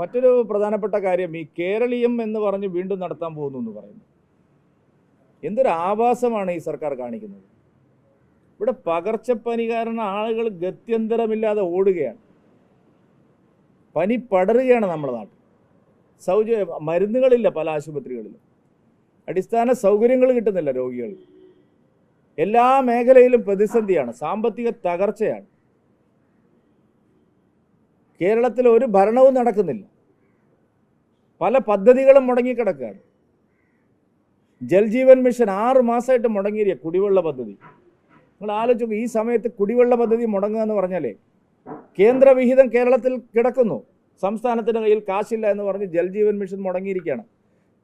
മറ്റൊരു പ്രധാനപ്പെട്ട കാര്യം ഈ കേരളീയം എന്ന് പറഞ്ഞ് വീണ്ടും നടത്താൻ പോകുന്നു എന്ന് പറയുന്നു. എന്തൊരു ആഭാസമാണ് ഈ സർക്കാർ കാണിക്കുന്നത്? ഇവിടെ പകർച്ചപ്പനി കാരണം ആളുകൾ ഗത്യന്തരമില്ലാതെ ഓടുകയാണ്. പനി പടരുകയാണ് നമ്മുടെ നാട്ടിൽ. സൗജ മരുന്നുകളില്ല പല ആശുപത്രികളിലും. അടിസ്ഥാന സൗകര്യങ്ങൾ കിട്ടുന്നില്ല രോഗികൾ എല്ലാ മേഖലയിലും പ്രതിസന്ധിയാണ് സാമ്പത്തിക തകർച്ചയാണ്. കേരളത്തിൽ ഒരു ഭരണവും നടക്കുന്നില്ല. പല പദ്ധതികളും മുടങ്ങിക്കിടക്കുകയാണ്. ജൽജീവൻ മിഷൻ ആറ് മാസമായിട്ട് മുടങ്ങിയ കുടിവെള്ള പദ്ധതി. നിങ്ങൾ ആലോചിച്ചു ഈ സമയത്ത് കുടിവെള്ള പദ്ധതി മുടങ്ങുക എന്ന് പറഞ്ഞാലേ കേന്ദ്രവിഹിതം കേരളത്തിൽ കിടക്കുന്നു. സംസ്ഥാനത്തിന്റെ കയ്യിൽ കാശില്ല എന്ന് പറഞ്ഞ് ജൽജീവൻ മിഷൻ മുടങ്ങിയിരിക്കുകയാണ്.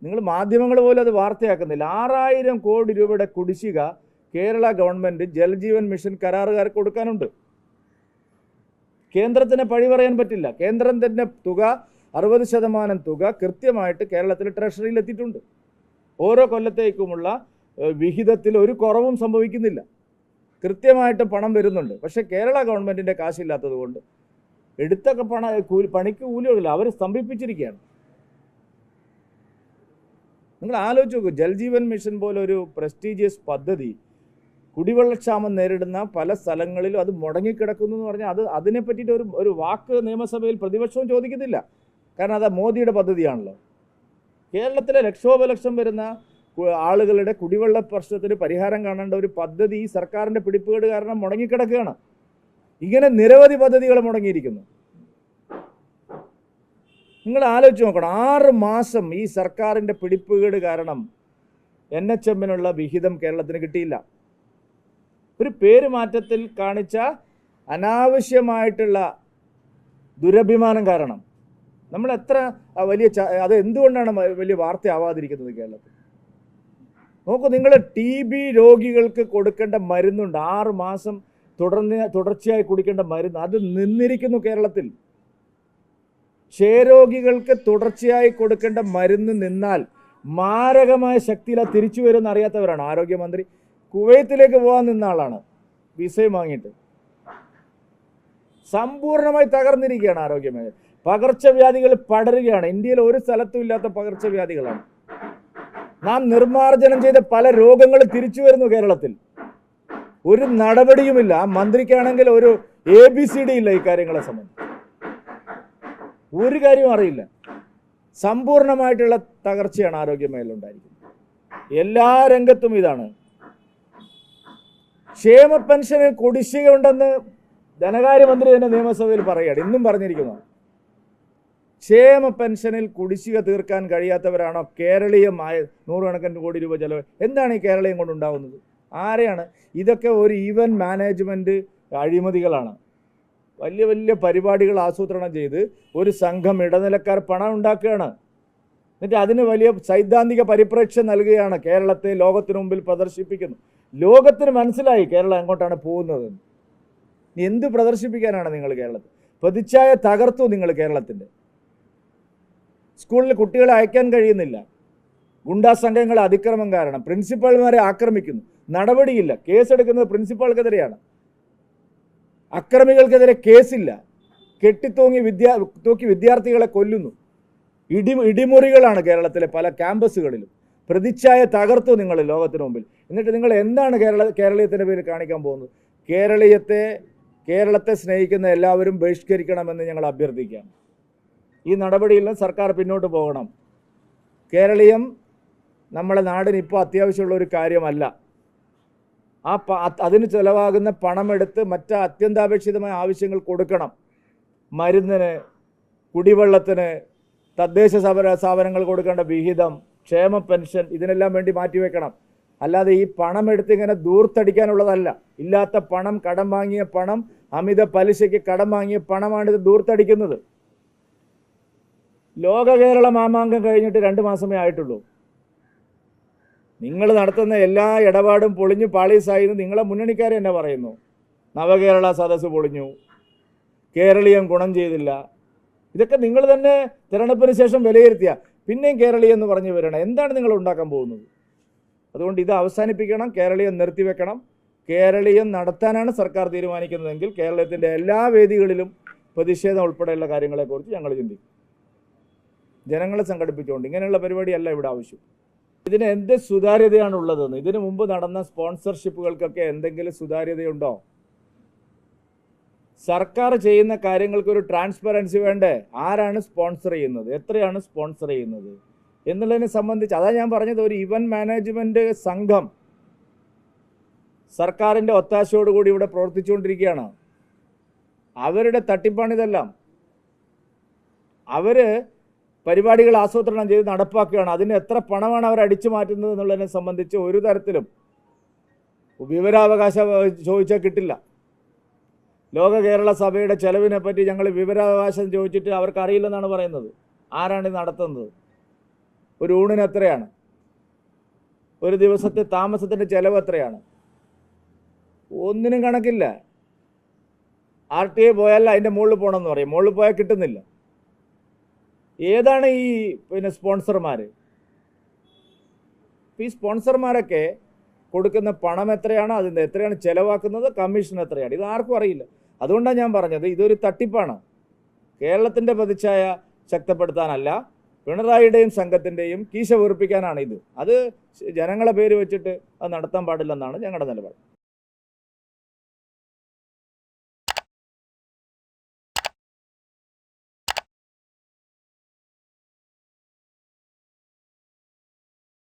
നിങ്ങൾ മാധ്യമങ്ങൾ പോലും അത് വാർത്തയാക്കുന്നില്ല. ആറായിരം കോടി രൂപയുടെ കുടിശ്ശിക കേരള ഗവൺമെന്റ് ജൽജീവൻ മിഷൻ കരാറുകാർക്ക് കൊടുക്കാനുണ്ട്. കേന്ദ്രത്തിന് പഴി പറയാൻ പറ്റില്ല. തന്നെ തുക അറുപത് ശതമാനം തുക കൃത്യമായിട്ട് കേരളത്തിലെ ട്രഷറിയിൽ എത്തിയിട്ടുണ്ട്. ഓരോ കൊല്ലത്തേക്കുമുള്ള വിഹിതത്തിൽ ഒരു കുറവും സംഭവിക്കുന്നില്ല. കൃത്യമായിട്ട് പണം വരുന്നുണ്ട്. പക്ഷേ കേരള ഗവൺമെന്റിന്റെ കാശില്ലാത്തത് കൊണ്ട് എടുത്തൊക്കെ പണ കൂലി പണിക്ക് കൂലികളില്ല അവർ സ്തംഭിപ്പിച്ചിരിക്കുകയാണ്. നിങ്ങൾ ആലോചിച്ച് നോക്കൂ. ജൽജീവൻ മിഷൻ പോലെ ഒരു പ്രസ്റ്റീജിയസ് പദ്ധതി കുടിവെള്ളക്ഷാമം നേരിടുന്ന പല സ്ഥലങ്ങളിലും അത് മുടങ്ങിക്കിടക്കുന്നു എന്ന് പറഞ്ഞാൽ അത് അതിനെ പറ്റിയിട്ട് ഒരു ഒരു വാക്ക് നിയമസഭയിൽ പ്രതിപക്ഷവും ചോദിക്കുന്നില്ല. കാരണം അത് മോദിയുടെ പദ്ധതിയാണല്ലോ. കേരളത്തിലെ ലക്ഷോപലക്ഷം വരുന്ന ആളുകളുടെ കുടിവെള്ള പ്രശ്നത്തിന് പരിഹാരം കാണേണ്ട ഒരു പദ്ധതി ഈ സർക്കാരിന്റെ പിടിപ്പുകേട് കാരണം മുടങ്ങിക്കിടക്കുകയാണ്. ഇങ്ങനെ നിരവധി പദ്ധതികൾ മുടങ്ങിയിരിക്കുന്നു. നിങ്ങൾ ആലോചിച്ച് നോക്കണം. ആറ് മാസം ഈ സർക്കാരിന്റെ പിടിപ്പുകേട് കാരണം എൻ എച്ച് എമ്മിനുള്ള വിഹിതം കേരളത്തിന് കിട്ടിയില്ല. ഒരു പേരുമാറ്റത്തിൽ കാണിച്ച അനാവശ്യമായിട്ടുള്ള ദുരഭിമാനം കാരണം. നമ്മൾ എത്ര വലിയ അത് എന്തുകൊണ്ടാണ് വലിയ വാർത്തയാവാതിരിക്കുന്നത് കേരളത്തിൽ? നോക്കൂ നിങ്ങൾ ടി ബി രോഗികൾക്ക് കൊടുക്കേണ്ട മരുന്നുണ്ട്. ആറ് മാസം തുടർന്ന് തുടർച്ചയായി കുടിക്കേണ്ട മരുന്ന്. അത് നിന്നിരിക്കുന്നു കേരളത്തിൽ. ക്ഷയരോഗികൾക്ക് തുടർച്ചയായി കൊടുക്കേണ്ട മരുന്ന് നിന്നാൽ മാരകമായ ശക്തിയിൽ തിരിച്ചു വരുമെന്ന് അറിയാത്തവരാണ്. ആരോഗ്യമന്ത്രി കുവൈത്തിലേക്ക് പോകാൻ നിന്ന ആളാണ്. വിസയും വാങ്ങിയിട്ട്. സമ്പൂർണമായി തകർന്നിരിക്കുകയാണ് ആരോഗ്യമേഖല. പകർച്ചവ്യാധികൾ പടരുകയാണ്. ഇന്ത്യയിൽ ഒരു സ്ഥലത്തും ഇല്ലാത്ത പകർച്ചവ്യാധികളാണ്. നാം നിർമ്മാർജനം ചെയ്ത പല രോഗങ്ങളും തിരിച്ചു വരുന്നു കേരളത്തിൽ. ഒരു നടപടിയുമില്ല. മന്ത്രിക്കാണെങ്കിൽ ഒരു എ ബി സി ഡി ഇല്ല ഈ കാര്യങ്ങളെ സംബന്ധിച്ച്. ഒരു കാര്യവും അറിയില്ല. സമ്പൂർണമായിട്ടുള്ള തകർച്ചയാണ് ആരോഗ്യമേഖല ഉണ്ടായിരിക്കുന്നത്. എല്ലാ രംഗത്തും ഇതാണ്. ക്ഷേമ പെൻഷന് കുടിശ്ശിക ഉണ്ടെന്ന് ധനകാര്യമന്ത്രി തന്നെ നിയമസഭയിൽ പറയുകയാണ്. ഇന്നും പറഞ്ഞിരിക്കുന്നു. ക്ഷേമ പെൻഷനിൽ കുടിശ്ശിക തീർക്കാൻ കഴിയാത്തവരാണോ കേരളീയമായ നൂറുകണക്കിന് കോടി രൂപ ചെലവ്? എന്താണ് ഈ കേരളീയം കൊണ്ടുണ്ടാവുന്നത് ആരെയാണ്? ഇതൊക്കെ ഒരു ഈവൻ മാനേജ്മെന്റ് അഴിമതികളാണ്. വലിയ വലിയ പരിപാടികൾ ആസൂത്രണം ചെയ്ത് ഒരു സംഘം ഇടനിലക്കാർ പണം ഉണ്ടാക്കുകയാണ്. എന്നിട്ട് അതിന് വലിയ സൈദ്ധാന്തിക പരിപ്രേക്ഷ്യം നൽകുകയാണ് കേരളത്തെ ലോകത്തിന് മുമ്പിൽ പ്രദർശിപ്പിക്കുന്നു ലോകത്തിന് മനസ്സിലായി കേരളം എങ്ങോട്ടാണ് പോകുന്നത് ഇനി എന്ത് പ്രദർശിപ്പിക്കാനാണ് നിങ്ങൾ കേരളത്തിൽ? പ്രതിച്ഛായ തകർത്തു നിങ്ങൾ കേരളത്തിന്റെ സ്കൂളിൽ കുട്ടികളെ അയക്കാൻ കഴിയുന്നില്ല. ഗുണ്ടാ സംഘങ്ങൾ അതിക്രമം കാരണം പ്രിൻസിപ്പാൾമാരെ ആക്രമിക്കുന്നു. നടപടിയില്ല. കേസെടുക്കുന്നത് പ്രിൻസിപ്പാൾക്കെതിരെയാണ് അക്രമികൾക്കെതിരെ കേസില്ല. കെട്ടിത്തൂങ്ങി വിദ്യാ തൂക്കി വിദ്യാർത്ഥികളെ കൊല്ലുന്നു. ഇടി ഇടിമുറികളാണ് കേരളത്തിലെ പല ക്യാമ്പസുകളിലും. പ്രതിച്ഛായ തകർത്തു നിങ്ങൾ ലോകത്തിന് മുമ്പിൽ. എന്നിട്ട് നിങ്ങൾ എന്താണ് കേരള കേരളീയത്തിന്റെ പേര് കാണിക്കാൻ പോകുന്നത്? കേരളീയത്തെ കേരളത്തെ സ്നേഹിക്കുന്ന എല്ലാവരും ബഹിഷ്കരിക്കണമെന്ന് ഞങ്ങൾ അഭ്യർത്ഥിക്കാം ഈ നടപടിയിൽ സർക്കാർ പിന്നോട്ട് പോകണം. കേരളീയം നമ്മളെ നാടിന് ഇപ്പോൾ അത്യാവശ്യമുള്ള ഒരു കാര്യമല്ല. ആ പ അത് അതിന് ചിലവാകുന്ന പണമെടുത്ത് മറ്റ് അത്യന്താപേക്ഷിതമായ ആവശ്യങ്ങൾ കൊടുക്കണം. മരുന്നിന് കുടിവെള്ളത്തിന് തദ്ദേശ സ്ഥാപന സ്ഥാപനങ്ങൾ കൊടുക്കേണ്ട വിഹിതം ക്ഷേമ പെൻഷൻ ഇതിനെല്ലാം വേണ്ടി മാറ്റിവെക്കണം. അല്ലാതെ ഈ പണം എടുത്ത് ഇങ്ങനെ ദൂർത്തടിക്കാനുള്ളതല്ല. ഇല്ലാത്ത പണം കടം വാങ്ങിയ പണം അമിത പലിശയ്ക്ക് കടം വാങ്ങിയ പണമാണ് ഇത് ദൂർത്തടിക്കുന്നത്. ലോക കേരള മാമാങ്കം കഴിഞ്ഞിട്ട് രണ്ട് മാസമേ ആയിട്ടുള്ളൂ. നിങ്ങൾ നടത്തുന്ന എല്ലാ ഇടപാടും പൊളിഞ്ഞു പാളീസായി എന്ന് നിങ്ങളെ മുന്നണിക്കാരെ തന്നെ പറയുന്നു? നവകേരള സദസ്സ് പൊളിഞ്ഞു. കേരളീയം ഗുണം ചെയ്തില്ല. ഇതൊക്കെ നിങ്ങൾ തന്നെ തിരഞ്ഞെടുപ്പിന് ശേഷം വിലയിരുത്തിയ. പിന്നെയും കേരളീയം എന്ന് പറഞ്ഞു വരണം. എന്താണ് നിങ്ങൾ ഉണ്ടാക്കാൻ പോകുന്നത്? അതുകൊണ്ട് ഇത് അവസാനിപ്പിക്കണം കേരളീയം നിർത്തിവെക്കണം. കേരളീയം നടത്താനാണ് സർക്കാർ തീരുമാനിക്കുന്നതെങ്കിൽ കേരളത്തിന്റെ എല്ലാ വേദികളിലും പ്രതിഷേധം ഉൾപ്പെടെയുള്ള കാര്യങ്ങളെക്കുറിച്ച് ഞങ്ങൾ ചിന്തിക്കും. ജനങ്ങളെ സംഘടിപ്പിച്ചുകൊണ്ട് ഇങ്ങനെയുള്ള പരിപാടിയല്ല ഇവിടെ ആവശ്യം. ഇതിന് എന്ത് സുതാര്യതയാണ് ഉള്ളതെന്ന് ഇതിനു മുമ്പ് നടന്ന സ്പോൺസർഷിപ്പുകൾക്കൊക്കെ എന്തെങ്കിലും സുതാര്യതയുണ്ടോ? സർക്കാർ ചെയ്യുന്ന കാര്യങ്ങൾക്ക് ഒരു ട്രാൻസ്പെറൻസി വേണ്ടേ? ആരാണ് സ്പോൺസർ ചെയ്യുന്നത്? എത്രയാണ് സ്പോൺസർ ചെയ്യുന്നത്? എന്നുള്ളതിനെ സംബന്ധിച്ച് അതാ ഞാൻ പറഞ്ഞത് ഒരു ഇവന്റ് മാനേജ്മെന്റ് സംഘം സർക്കാരിന്റെ ഒത്താശയോടുകൂടി ഇവിടെ പ്രവർത്തിച്ചുകൊണ്ടിരിക്കുകയാണ്. അവരുടെ തട്ടിപ്പാണിതെല്ലാം അവർ പരിപാടികൾ ആസൂത്രണം ചെയ്ത് നടപ്പാക്കുകയാണ്. അതിന് എത്ര പണമാണ് അവർ അടിച്ചു മാറ്റുന്നത് എന്നുള്ളതിനെ സംബന്ധിച്ച് ഒരു തരത്തിലും വിവരാവകാശം ചോദിച്ചാൽ കിട്ടില്ല. ലോക കേരള സഭയുടെ ചെലവിനെ പറ്റി ഞങ്ങൾ വിവരാവകാശം ചോദിച്ചിട്ട് അവർക്ക് അറിയില്ലെന്നാണ് പറയുന്നത്. ആരാണ് നടത്തുന്നത്? ഒരു ഊണിന് എത്രയാണ്? ഒരു ദിവസത്തെ താമസത്തിന്റെ ചെലവ് എത്രയാണ്? ഒന്നിനും കണക്കില്ല. ആർ ടി ഐ പോയാൽ അതിന്റെ മുകളിൽ പോകണമെന്ന് പറയും. മുകളിൽ പോയാൽ കിട്ടുന്നില്ല. ഏതാണ് ഈ പിന്നെ സ്പോൺസർമാർ ഈ സ്പോൺസർമാരൊക്കെ കൊടുക്കുന്ന പണം എത്രയാണ്? അതിന്റെ എത്രയാണ് ചിലവാക്കുന്നത്? കമ്മീഷൻ എത്രയാണ്? ഇത് ആർക്കും അറിയില്ല. അതുകൊണ്ടാണ് ഞാൻ പറഞ്ഞത്. ഇതൊരു തട്ടിപ്പാണ്. കേരളത്തിന്റെ പ്രതിച്ഛായ ശക്തിപ്പെടുത്താനല്ല. പിണറായിയുടെയും സംഘത്തിന്റെയും കീശ വീർപ്പിക്കാനാണ് ഇത്. അത് ജനങ്ങളെ പേര് വെച്ചിട്ട് അത് നടത്താൻ പാടില്ലെന്നാണ് ഞങ്ങളുടെ നിലപാട്.